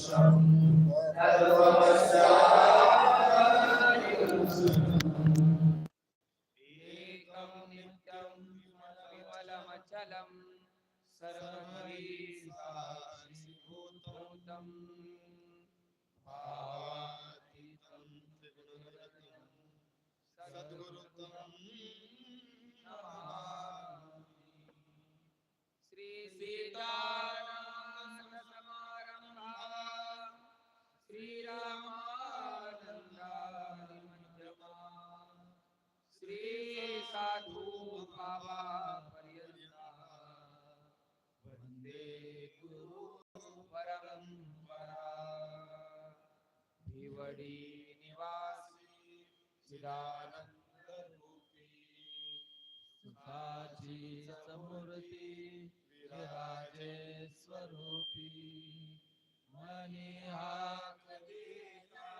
Shambhala निवासी चिदानंद रूपी सुखाची समृद्धी विराजे स्वरूपी. मनी हाक देता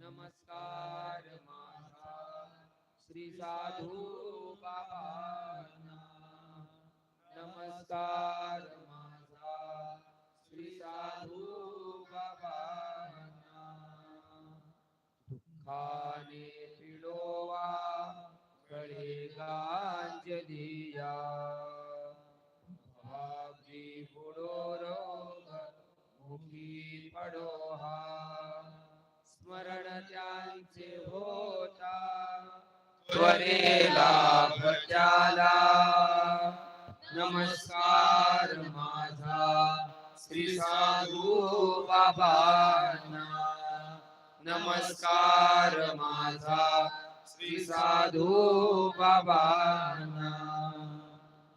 नमस्कार माझा श्री साधू बाबा नमस्कार साधू दुःखाने पिडोवा कळे गांजलिया। भावजी बुडो रोग मुखी पडो हा स्मरण त्यांचे होता त्वरेला भजाला नमस्कार। श्री साधू बाबांना. नमस्कार माझा. श्री साधू बाबांना.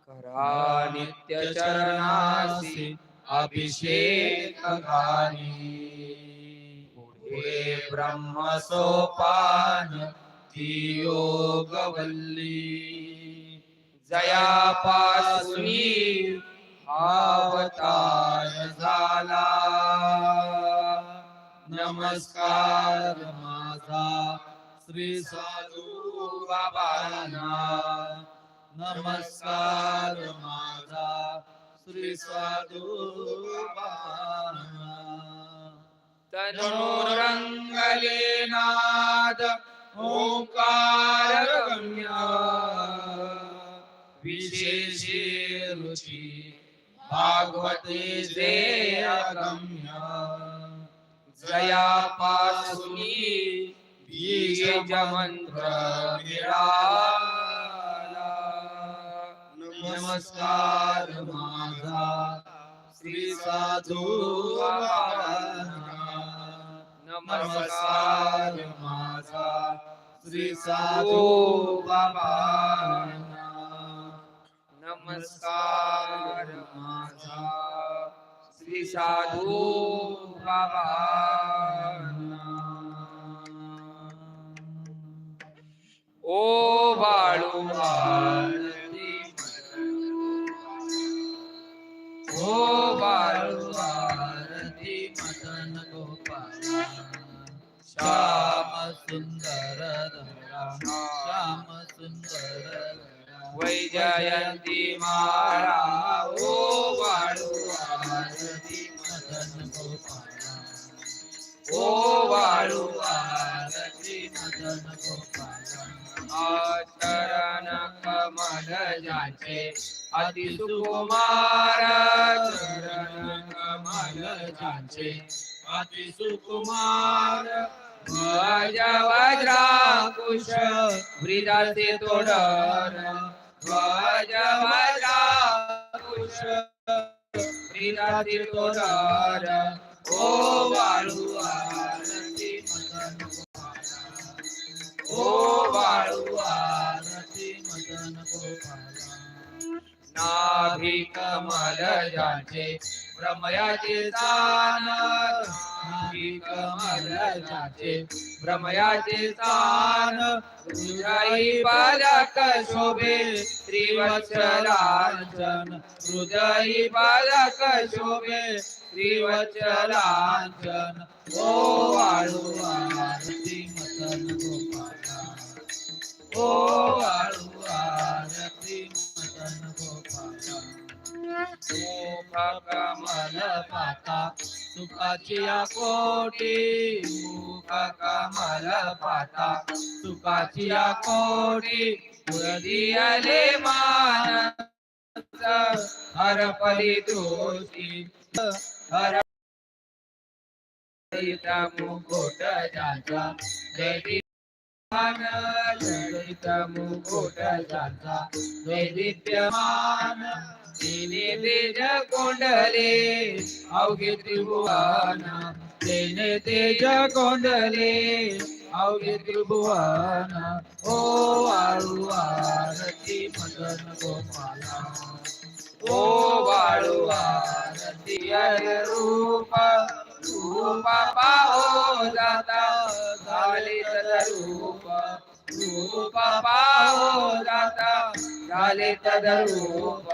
करा नित्य चरणासी अभिषेक घाली पुढे ब्रह्म सोपान ती योगवल्ली जयापासुनी अवतार झाला. नमस्कार माझा श्री साधू बाबांना. नमस्कार माझा श्री साधू बाबांना. तनोरंगले नाद ओंकार गम्य विशेषे रुची भागवते जे अगम्य। जयापासुनी बीज मंत्र मिळाला नमस्कार माझा श्री साधू बाबांना नमस्कार माझा श्री साधू बाबांना नमस्कार माझा श्री साधू बाबा ओ बाळू आरती ओ बाळू आरती मदन गोपाल। श्याम सुंदर श्याम सुंदर वैजयंती माळा ओ वाळू आरती मदन ओ आरती मदन आचरण कमल जाचे अति सुकुमार चरण कमल जाचे अति सुकुमार। वज वज्राकुश वृदाचे तोडर वज वज्राकुश वृदाचे ओ वाळू आरती मदन गोपाला. ओ वाळू आरती मदन गोपाला. भ्रमयाचे स्थान नाभी कमल भ्रमयाचे स्थान हृदयी बालक शोभे श्रीवत्सलांचन हृदयी बालक शोभे श्रीवत्सलांचन ओ वाळू आरती मदन गोपाला ओ वाळू आरती कमल पाता सुखाचिया कोटी मुख कमल पाता सुखाचिया कोटी उदियाले मान हर दोषी हर मुकुट जाता जय ललित मुकुट जाचा वैदित्यमान तिने तेज कोंडले अवघे त्रिभुवन तेने तेज कोंडले अवघे त्रिभुवन ओ वाळू आरती मदन गोपाला ओ वाळू आरती हर रूप पाहो जाता झाले तदरूप रूप पाहो जाता झाले तदरूप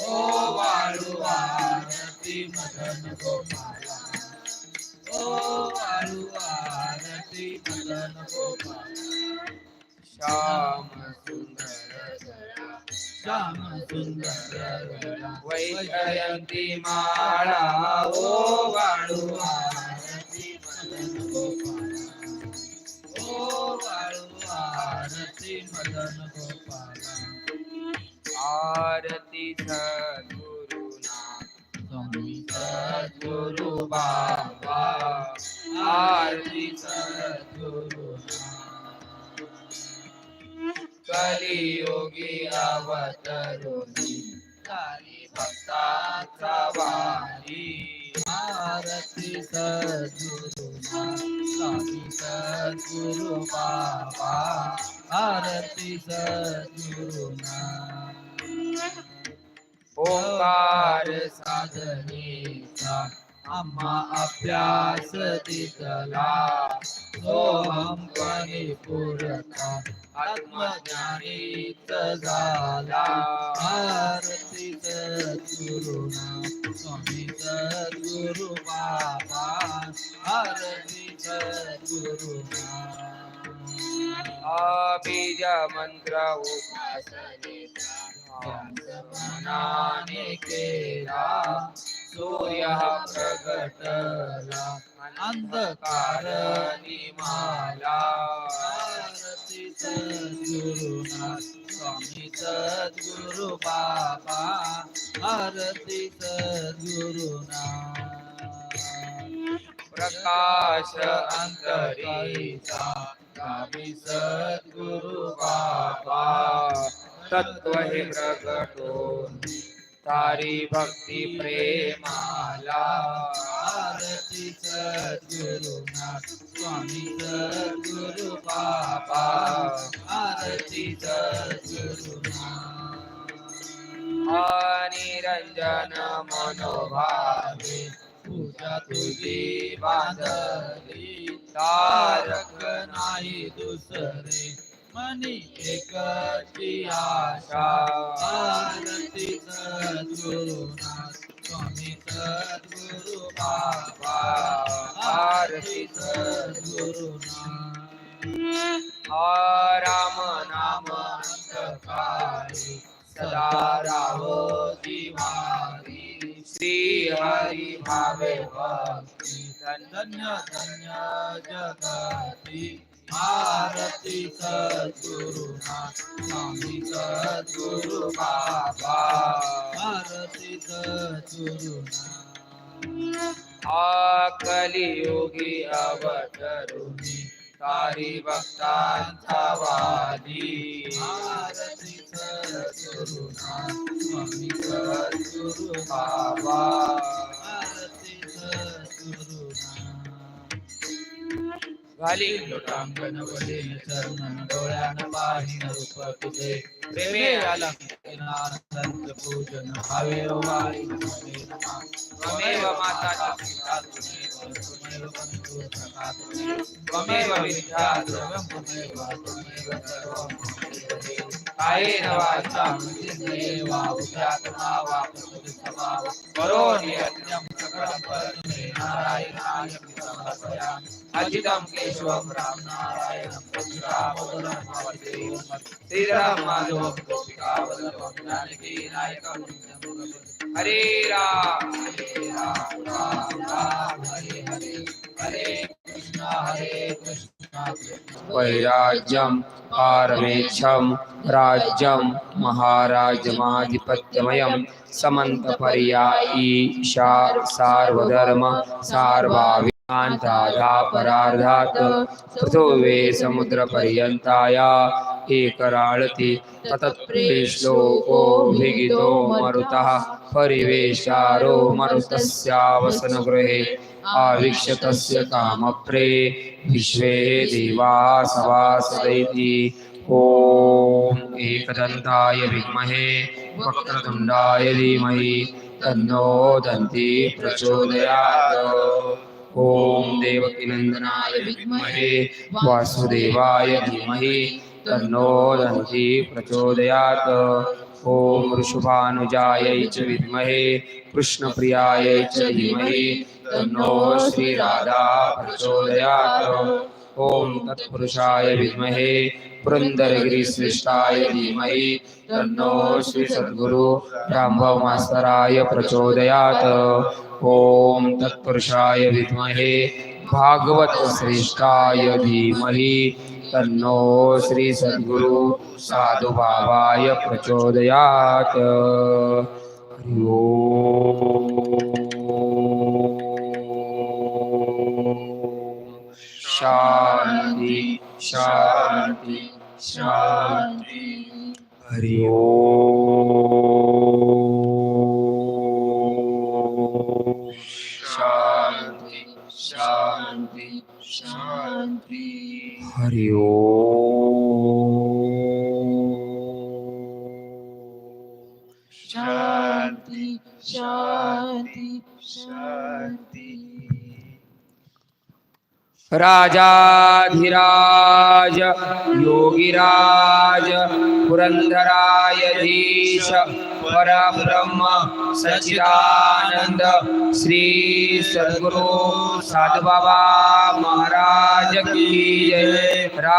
ओ वाळू आरती मदन गोपाला. ओ वाळू आरती मदन गोपाला. श्याम सुंदर श्याम सुंदर वैजयंती माळा ओ वाळू आरती. आरती सद्गुरुनाथ स्वामी सद्गुरु बाबा आरती सद्गुरुनाथ कलियोगी अवतरुणी काली भक्ताचा वारी आरती सद्गुरुनाथ स्वामी सद्गुरु बाबा आरती सद्गुरुनाथ ओंकार साधनेचा अम्मा अभ्यास दिसला. सोहम परिपूरता आत्मज्ञानीत झाला. आरती गुरुना स्वामी गुरु बाबा. आरती गुरुना. बीज मंत्र उपासनेचा मनाने केला. सूर्य प्रगटला अंधकार निमाला स्वामी सद्गुरु बाबा आरती सद्गुरुना प्रकाश अंतरीचा स्वामी सद्गुरु बाबा। तत्व हे प्रगटो तारी भक्ती प्रेमाला आरती सद्गुरुनाथ स्वामी सद्गुरु बाबा। आरती सद्गुरुनाथ निरंजन मनोभावे पूजा तुझी बांधली। तारक नाही दुसरे। मनी एकाची आशा आरती सद्गुरुनाथ स्वामी सद्गुरु बाबा आरती सद्गुरुनाथ राम नाम अंधकारी सदा राहो दिवारी श्री हरी भावे भक्ती धन्य धन्य जगती. आरती सद्गुरुनाथ स्वामी सद्गुरु बाबा। आरती सद्गुरुनाथ आकलियोगी अवतरुणी तारी भक्तांचा वादी आरती सद्गुरुनाथ स्वामी सद्गुरु बाबा। घाली. लोटांगण वडील चरण डोळ्यान पाहिन रूप तुझे प्रेमे आला संत पूजन भावे वाळी त्वमेव माता पिता त्वमेव बंधु सखा त्वमेव विद्या द्रव्यं त्वमेव त्वमेव सर्वं कायेन वाचा मनेवा उद्यात्मा वा प्रकृतिस्वभाव करोमि यज्ञं सकलं परमे नारायणाय राम नारायणं श्रीराम जानकी हरे राम हरे राम राम राम हरे हरे हरे कृष्ण हरे कृष्ण वैराज्यम वैराज्यं राज्यं महाराजमाधिपत्यमयं समन्तपर्यायीशा सार्वधर्म सार्वाभिमान्ताधापरार्धात् पृथिवे समुद्रपर्यन्ताया एकराळति ततत्प्रेश्लोको भिगितो मरुतः परिवेशारो मरुतस्यावसनगृहे आवीक्ष्य कामप्रे विश्वे देवा सवासदैति ॐ एकदन्ताय विद्महे वक्रतुण्डाय धीमहि तन्नो दन्ति प्रचोदयात्। ॐ देवकीनन्दनाय विद्महे वासुदेवाय धीमहि तन्नो दन्ति प्रचोदयात्। ॐ शुभानुजायै च विद्महे कृष्णप्रियायै च धीमहि तन्नो श्रीराधा प्रचोदयात् ॐ तत्पुरुषाय विद्महे पुरन्दरगिरिश्रेष्ठाय धीमहि तन्नो श्री सद्गुरु रामभाव मास्तराय प्रचोदयात्। ॐ तत्पुरुषाय विद्महे भागवत श्रेष्ठाय धीमहि तन्नो श्री सद्गुरु साधुबाबाय प्रचोदयात्। प्रचोदयात ओम। शांति शांति शांति हरि ओम। शांति शांति शांति हरि ओम शांति शांति शांति राजाधिराज योगिराज पुरंदरायधीश परब्रह्म सचिदानंद श्री सद्गुरु साधुबाबा महाराज की जय। राज